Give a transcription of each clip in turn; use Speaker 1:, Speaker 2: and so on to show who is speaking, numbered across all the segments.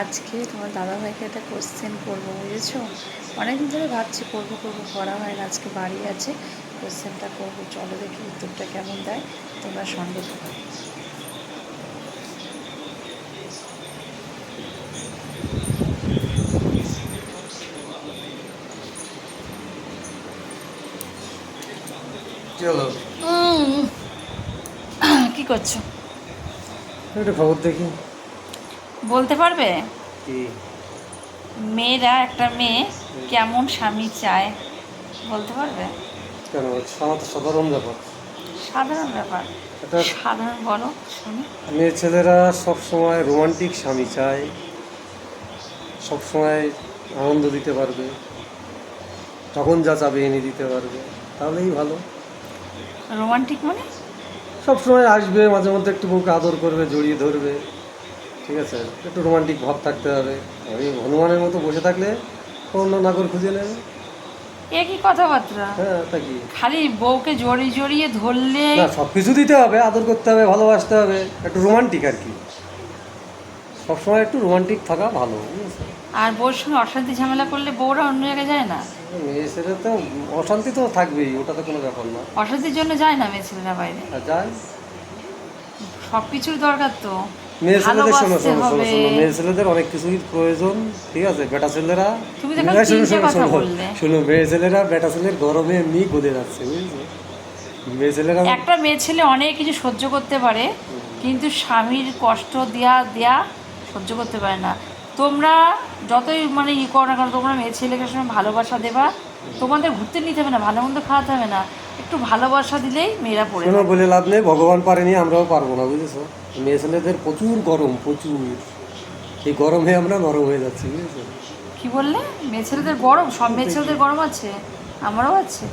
Speaker 1: আজকে তোমার দাদাভাইকে একটা কোশ্চেন করব বুঝেছ? অনেকদিন ধরে ভাবছি করব করব করা হয় না আজকে বাড়ি আছে কোশ্চেনটা করব। চলো দেখি উত্তরটা কেমন দেয় তোমরা সঙ্গে থাকো।
Speaker 2: চলো
Speaker 1: কি করছ?
Speaker 2: একটু খবর দেখি।
Speaker 1: বলতে পারবে?
Speaker 2: কি?
Speaker 1: মেয়েরা একটা মেয়ে কেমন স্বামী চায় বলতে পারবে?
Speaker 2: কেন? সাধারণ ব্যাপার।
Speaker 1: সাধারণ ব্যাপার।
Speaker 2: এটা
Speaker 1: সাধারণ বলো
Speaker 2: মেয়ে ছেলেরা সব সময় রোমান্টিক স্বামী চায় সব সময় আনন্দ দিতে পারবে তখন যা চাবে এনে দিতে পারবে তাহলেই ভালো।
Speaker 1: রোমান্টিক মানে?
Speaker 2: সব সময় আসবে মাঝে মধ্যে একটু বউকে আদর করবে জড়িয়ে ধরবে। ঠিক আছে একটু রোমান্টিক ভাব থাকতে হবে। ওই হনুমানের মতো বসে থাকলে অন্য নাগর খুঁজে নেবে।
Speaker 1: এ কি কথাবার্তা?
Speaker 2: হ্যাঁ তা কি?
Speaker 1: খালি বউকে জড়িয়ে জড়িয়ে ধরলে
Speaker 2: না সব কিছু দিতে হবে আদর করতে হবে ভালোবাসতে হবে একটু রোমান্টিক আর কি। সবসময় একটু রোমান্টিক থাকা ভালো
Speaker 1: আর বউর সঙ্গে অশান্তি ঝামেলা করলে বউরা অন্য জায়গায় যায় না?
Speaker 2: মেয়ে ছেলে তো অশান্তি তো থাকবেই ওটা তো কোনো ব্যাপার না।
Speaker 1: অশান্তির জন্য যায় না মেয়ে ছেলেরা বাইরে।
Speaker 2: যাই
Speaker 1: সব কিছুর দরকার তো।
Speaker 2: মেয়ে ছেলেদের শোনো শোনো শোনো শোনো মেয়ে ছেলেদের অনেক কিছুই প্রয়োজন ঠিক আছে? বেটা ছেলেরা শোনো, শোনো, শোনো, শোনো মেয়ে ছেলেরা বেটা ছেলের গরমে এমনি গলে যাচ্ছে বুঝেছ? মেয়ে ছেলেরা
Speaker 1: একটা মেয়ে ছেলে অনেক কিছু সহ্য করতে পারে কিন্তু স্বামীর কষ্ট দেয়া দেয়া সহ্য করতে পারে না। তোমরা যতই মানে ই করো না কারণ তোমরা মেয়ে ছেলেকে সঙ্গে ভালোবাসা দেবা তোমাদের ঘুরতে নিতে হবে না ভালো মন্দ খাওয়াতে হবে না। একটু ভালোবাসা দিলেই মেয়েরা পড়ে
Speaker 2: বলে লাভ নেই ভগবান পারেনি আমরাও পারব না বুঝেছ? মেয়ে ছেলেদের প্রচুর গরম প্রচুর। এই গরমে আমরা নরম হয়ে যাচ্ছি বুঝেছ?
Speaker 1: কি বললে? মেয়ে ছেলেদের গরম? সব মেয়ে ছেলেদের গরম আছে? আমারও আছে।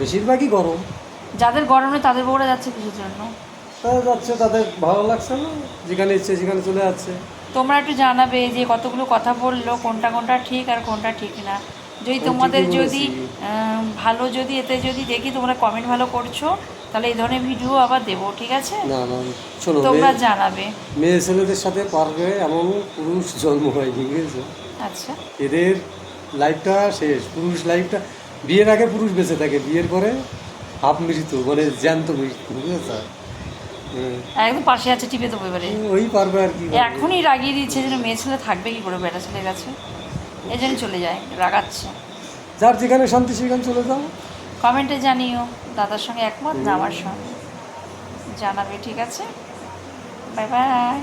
Speaker 2: বেশিরভাগই গরম।
Speaker 1: যাদের গরম তাদের বউরা যাচ্ছে কিসের জন্য?
Speaker 2: তারা যাচ্ছে তাদের ভালো লাগছে না যেখানে ইচ্ছে সেখানে চলে যাচ্ছে।
Speaker 1: তোমরা একটু জানাবে যে কতগুলো কথা বলল কোনটা কোনটা ঠিক আর কোনটা ঠিক না। যদি তোমাদের যদি ভালো যদি এতে যদি দেখি তোমরা কমেন্ট ভালো করছ তাহলে এই ধরনের ভিডিও আবার দেবো ঠিক আছে?
Speaker 2: না না শোনো
Speaker 1: তোমরা জানাবে।
Speaker 2: মেয়ে ছেলেদের সাথে পারবে এমন পুরুষ জন্ম হয়নি বুঝেছ
Speaker 1: আচ্ছা।
Speaker 2: এদের লাইফটা শেষ পুরুষ লাইফটা বিয়ের আগে পুরুষ বেঁচে থাকে বিয়ের পরে হাফ মৃত্যু মানে জ্যান্ত মৃত্যু বুঝেছ হুম।
Speaker 1: একদম পাশে আছে টিপে দেবো এবারে।
Speaker 2: ওই পারবে আর কি
Speaker 1: এখনই রাগিয়ে দিচ্ছে যেন মেয়ে ছেলে থাকবে কি করে বেটা ছেলে কাছে এই জন্য চলে যায় রাগাচ্ছে।
Speaker 2: যার যেখানে শান্তি সেখানে চলে যাও।
Speaker 1: কমেন্টে জানিও দাদার সঙ্গে একমত না আমার সঙ্গে। জানাবে ঠিক আছে? Bye bye.